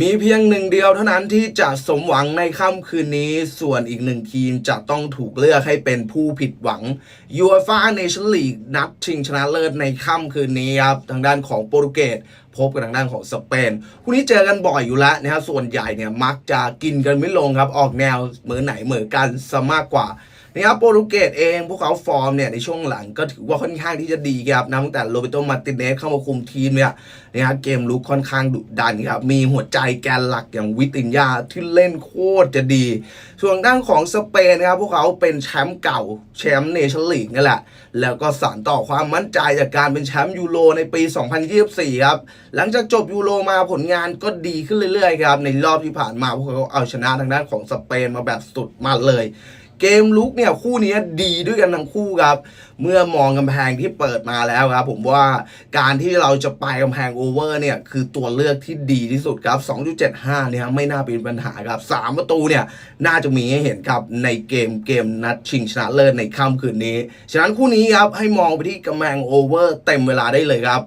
มีเพียงหนึ่งเดียวเท่านั้นที่จะสมหวังในค่ำคืนนี้ ส่วนอีกหนึ่งทีมจะต้องถูกเลือกให้เป็นผู้ผิดหวังยูฟ่าเนชั่นลีกนัดชิงชนะเลิศในค่ำคืนนี้ครับ ทางด้านของโปรตุเกสพบกับทางด้านของสเปนคู่นี้เจอกันบ่อยอยู่แล้วนะครับส่วนใหญ่เนี่ยมักจะกินกันไม่ลงครับ ออกแนวเหมือไหนเหมือกันซะมากกว่า นะครับโปรตุเกสเองพวกเขาฟอร์มเนี่ยในช่วงหลังก็ถือว่าค่อนข้างที่จะดีครับนะตั้งแต่โรเบโตมาติเนสเข้ามาคุมทีมเนี่ยนะครับเกมลุกค่อนข้างดุดันครับมีหัวใจแกนหลักอย่างวิตินยาที่เล่นโคตรจะดี ส่วนด้านของสเปนนะครับพวกเขาเป็นแชมป์เก่าแชมป์เนชั่นลีกนี่แหละ แล้วก็สานต่อความมั่นใจจากการเป็นแชมป์ยูโรในปี 2024 ครับ หลังจากจบยูโรมาผลงานก็ดีขึ้นเรื่อยๆครับในรอบที่ผ่านมาพวกเขาเอาชนะทางด้านของสเปนมาแบบสุดมันเลย เกมลุกเนี่ยคู่นี้ดีด้วยกันทั้งคู่ครับ เมื่อมองกำแพงที่เปิดมาแล้วครับ ผมว่าการที่เราจะไปกำแพงโอเวอร์เนี่ยคือตัวเลือกที่ดีที่สุดครับ 2.75 เนี่ยไม่น่าเป็นปัญหาครับ 3 ประตูเนี่ยน่าจะมีให้เห็นครับในเกมเกมนัดชิงชนะเลิศในค่ำคืนนี้ ฉะนั้นคู่นี้ครับให้มองไปที่กำแพงโอเวอร์เต็มเวลาได้เลยครับ